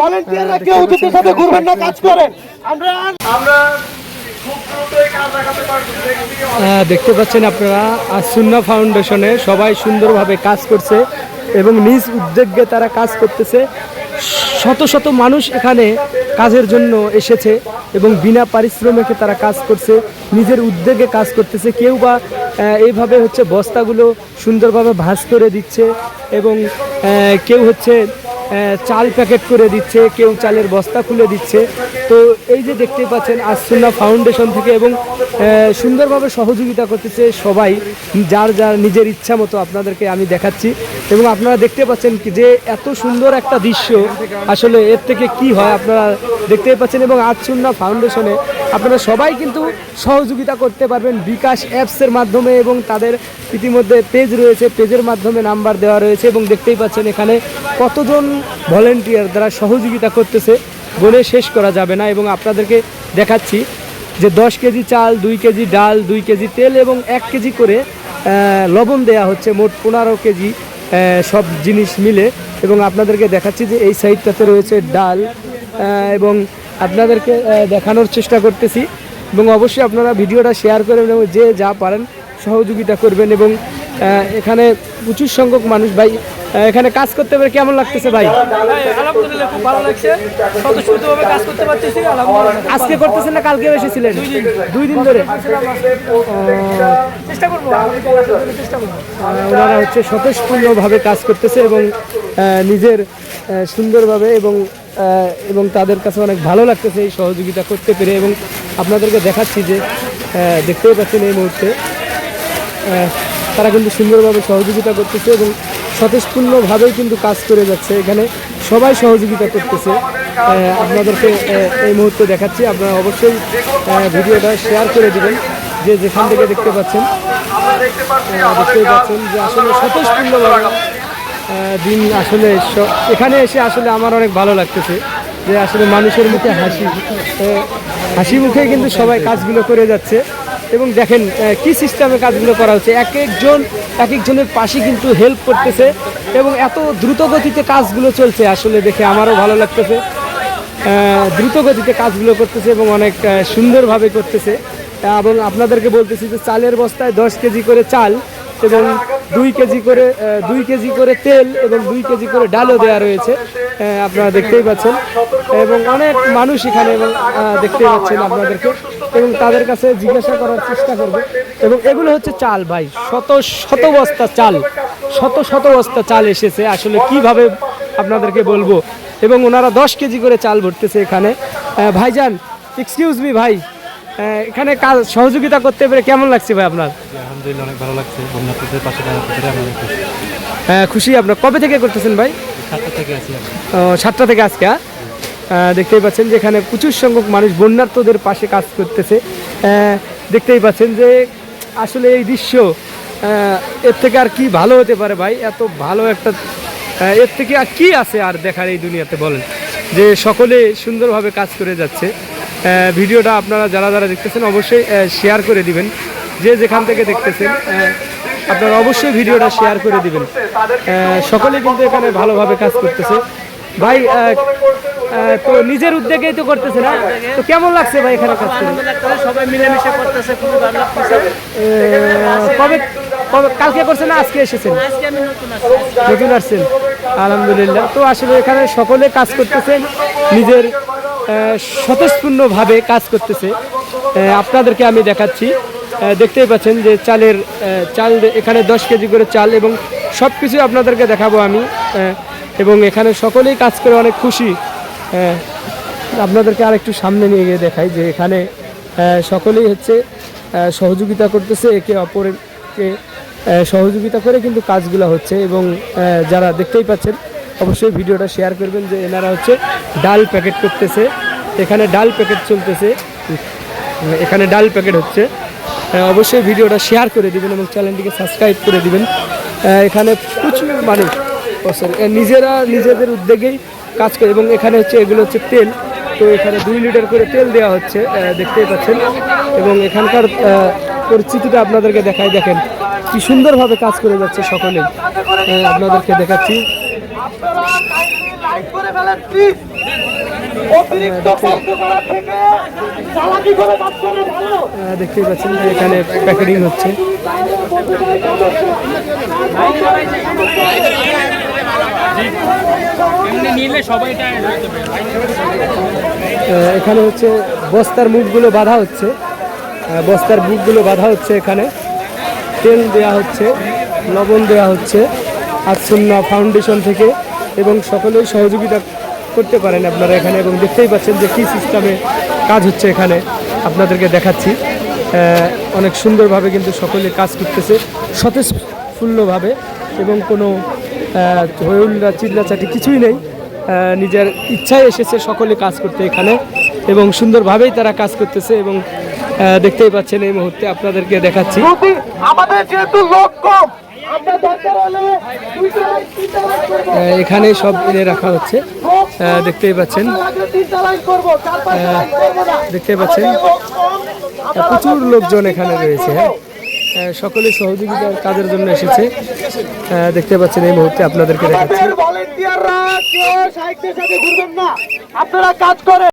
ভলেন্টিয়াররা কেউ সাথে ঘুরবেন না কাজ করেন। আমরা আমরা খুব দ্রুতই কাজ দেখাতে পাচ্ছেন আপনারা সুন্না ফাউন্ডেশনে সবাই সুন্দরভাবে কাজ করছে এবং নিজ উদ্যোগে তারা কাজ করতেছে। শত শত মানুষ এখানে কাজের জন্য এসেছে এবং বিনা পারিশ্রমিকে তারা কাজ করছে নিজের উদ্যোগে কাজ করতেছে। কেউ বা এইভাবে হচ্ছে বস্তাগুলো সুন্দরভাবে ভাঁজ করে দিচ্ছে এবং কেউ হচ্ছে চাল প্যাকেট করে দিচ্ছে কেউ চালের বস্তা খুলে দিচ্ছে। তো এই যে দেখতে পাচ্ছেন আসুন্না ফাউন্ডেশন থেকে এবং সুন্দরভাবে সহযোগিতা করতেছে সবাই, যার যার নিজের ইচ্ছা মতো আপনাদেরকে আমি দেখাচ্ছি। এবং আপনারা দেখতে পাচ্ছেন যে এত সুন্দর একটা দৃশ্য আসলে এর থেকে কি হয় আপনারা দেখতে পাচ্ছেন। এবং আজসুন্না ফাউন্ডেশনে আপনারা সবাই কিন্তু সহযোগিতা করতে পারবেন বিকাশ অ্যাপসের মাধ্যমে এবং তাদের ইতিমধ্যে পেজ রয়েছে, পেজের মাধ্যমে নাম্বার দেওয়া রয়েছে এবং দেখতেই পাচ্ছেন এখানে কতজন ভলেন্টিয়ার দ্বারা সহযোগিতা করতেছে। বলে শেষ করা যাবে না এবং আপনাদেরকে দেখাচ্ছি যে দশ কেজি চাল, দুই কেজি ডাল, দুই কেজি তেল এবং এক কেজি করে লবণ দেয়া হচ্ছে মোট পনেরো কেজি সব জিনিস মিলে এবং আপনাদেরকে দেখাচ্ছি যে এই সাইডটাতে রয়েছে ডাল এবং আপনাদেরকে দেখানোর চেষ্টা করতেছি এবং অবশ্যই আপনারা ভিডিওটা শেয়ার করবেন এবং যে যা পারেন সহযোগিতা করবেন এবং এখানে প্রচুর সংখ্যক মানুষ ভাই। এখানে কাজ করতে পেরে কেমন লাগতেছে ভাই? আলহামদুলিল্লাহ খুব ভালো লাগছে। স্বতঃস্ফূর্তভাবে কাজ করতে পারতেছি আলহামদুলিল্লাহ। আজকে করতেছেন না কালকে এসেছিলেন? দুই দিন। ধরে? চেষ্টা করব ওনারা হচ্ছে স্বতঃস্ফূর্ণভাবে কাজ করতেছে এবং নিজের সুন্দরভাবে এবং এবং তাদের কাছে অনেক ভালো লাগতেছে এই সহযোগিতা করতে পেরে এবং আপনাদেরকে দেখাচ্ছি যে আহ, দেখতেই পাচ্ছেন এই মুহূর্তে। তারা কিন্তু সুন্দরভাবে সহযোগিতা করতেছে এবং স্বতঃস্ফূর্ণভাবেই কিন্তু কাজ করে যাচ্ছে। এখানে সবাই সহযোগিতা করতেছে। আপনাদেরকে এই মুহূর্তে দেখাচ্ছি। আপনারা অবশ্যই ভিডিওটা শেয়ার করে দেবেন, যে যেখান থেকে দেখতে পাচ্ছেন। দেখতে পাচ্ছেন যে আসলে স্বতঃস্ফূর্ণভাবে দিন আসলে এখানে এসে আসলে আমার অনেক ভালো লাগতেছে যে আসলে মানুষের মুখে হাসি। হাসি মুখে কিন্তু সবাই কাজগুলো করে যাচ্ছে। এবং দেখেন কি সিস্টেমে কাজগুলো করা হচ্ছে। এক একজন, এক একজনের পাশে কিন্তু হেল্প করতেছে এবং এত দ্রুত গতিতে কাজগুলো চলছে আসলে দেখে আমারও ভালো লাগতেছে। দ্রুত গতিতে কাজগুলো করতেছে এবং অনেক সুন্দরভাবে করতেছে। এবং আপনাদেরকে বলতেছি যে চালের বস্তায় দশ কেজি করে চাল এবং দুই কেজি করে দুই কেজি করে তেল এবং দুই কেজি করে ডালও দেওয়া রয়েছে আপনারা দেখতেই পাচ্ছেন। এবং অনেক মানুষ এখানে এবং দেখতেই পাচ্ছেন আপনাদেরকে। এবং তাদের কাছে জিজ্ঞাসা করার চেষ্টা করবে। এবং এগুলো হচ্ছে চাল ভাই, শত শত বস্তা চাল, শত শত বস্তা চাল এসেছে। আসলে কীভাবে আপনাদেরকে বলব? এবং ওনারা দশ কেজি করে চাল ভরতেছে এখানে। ভাইজান এক্সকিউজ মি ভাই এখানে কাজ সহযোগিতা করতে পেরে কেমন লাগছে ভাই আপনার? আলহামদুলিল্লাহ অনেক ভালো লাগছে। বন্যার্থীদের পাশে হ্যাঁ খুশি। আপনার। কবে থেকে করতেছেন ভাই? সাতটা থেকে আছি ও, সাতটা থেকে আজকে হ্যাঁ? দেখতেই পাচ্ছেন যে এখানে প্রচুর সংখ্যক মানুষ বন্যার্থদের পাশে কাজ করতেছে। দেখতেই পাচ্ছেন যে আসলে এই দৃশ্য এর থেকে আর কি ভালো হতে পারে ভাই? এত ভালো একটা এর থেকে আর কি আছে আর দেখার এই দুনিয়াতে বলেন? যে সকলে সুন্দরভাবে কাজ করে যাচ্ছে। ভিডিওটা আপনারা যারা যারা দেখতেছেন অবশ্যই শেয়ার করে দিবেন। যে যেখান থেকে দেখতেছেন আপনারা অবশ্যই ভিডিওটা শেয়ার করে দিবেন। সকলে কিন্তু এখানে ভালোভাবে কাজ করতেছে। ভাই তো নিজের উদ্যোগেই তো করতেছে না? তো কেমন লাগছে ভাই এখানে কাজ করে? সবাই মিলেমিশে করতেছে খুবই ভালো লাগতেছে। কবে কবে কালকে করছেন না আজকে এসেছেন? নতুন আসছেন। আলহামদুলিল্লাহ। তো আসলে এখানে সকলে কাজ করতেছেন নিজের স্বতঃস্ফূর্ণভাবে কাজ করতেছে। আপনাদেরকে আমি দেখাচ্ছি। দেখতেই পাচ্ছেন যে চালের চাল এখানে দশ কেজি করে চাল এবং সব কিছু আপনাদেরকে দেখাবো আমি। এবং এখানে সকলেই কাজ করে অনেক খুশি। আপনাদেরকে আর একটু সামনে নিয়ে গিয়ে দেখাই যে এখানে সকলেই হচ্ছে সহযোগিতা করতেছে একে অপরকে আহ, সহযোগিতা করে কিন্তু কাজগুলো হচ্ছে এবং যারা দেখতেই পাচ্ছেন অবশ্যই ভিডিওটা শেয়ার করবেন যে এনারা হচ্ছে ডাল প্যাকেট করতেছে। এখানে ডাল প্যাকেট চলতেছে। এখানে ডাল প্যাকেট হচ্ছে। অবশ্যই ভিডিওটা শেয়ার করে দিবেন এবং চ্যানেলটিকে সাবস্ক্রাইব করে দিবেন। এখানে প্রচুর মানুষ ও নিজেরা নিজেদের উদ্যোগেই কাজ করে এবং এখানে হচ্ছে এগুলো হচ্ছে তেল। তো এখানে দুই লিটার করে তেল দেওয়া হচ্ছে দেখতেই পাচ্ছেন। এবং এখানকার পরিস্থিতিটা আপনাদেরকে দেখাই। দেখেন, কি সুন্দরভাবে কাজ করে যাচ্ছে সকলে। আপনাদেরকে দেখাচ্ছি। দেখতেই পাচ্ছেন এখানে প্যাকেটিং হচ্ছে। এখানে হচ্ছে বস্তার মুখগুলো বাঁধা হচ্ছে। বস্তার বুকগুলো বাঁধা হচ্ছে এখানে। তেল দেয়া হচ্ছে লবণ দেওয়া হচ্ছে আটসন্না ফাউন্ডেশন থেকে এবং সকলেই সহযোগিতা করতে পারেন আপনারা এখানে এবং দেখতেই পাচ্ছেন যে কী সিস্টেমে কাজ হচ্ছে এখানে। আপনাদেরকে দেখাচ্ছি। অনেক সুন্দরভাবে কিন্তু সকলে কাজ করতেছে সতেজফুল্লভাবে এবং কোনো আহ, হইহুল্লা চিল্লাচাটি কিছুই নেই। নিজের ইচ্ছায় এসেছে সকলে কাজ করতে এখানে এবং সুন্দরভাবেই তারা কাজ করতেছে এবং দেখতেই পাচ্ছেন এই মুহূর্তে আপনাদেরকে দেখাচ্ছি। আমাদের যেহেতু লোক কম এখানে সব এনে রাখা হচ্ছে। দেখতেই পাচ্ছেন। লাগলে তিনটা লাইট করব চার পাঁচটা লাইট করব না। দেখতে পাচ্ছেন। প্রচুর লোকজন এখানে রয়েছে হ্যাঁ। সকলে সহযোগিতার কাজের জন্য এসেছে। দেখতে পাচ্ছেন এই মুহূর্তে আপনাদেরকে দেখাচ্ছি। আপনারা কাজ করে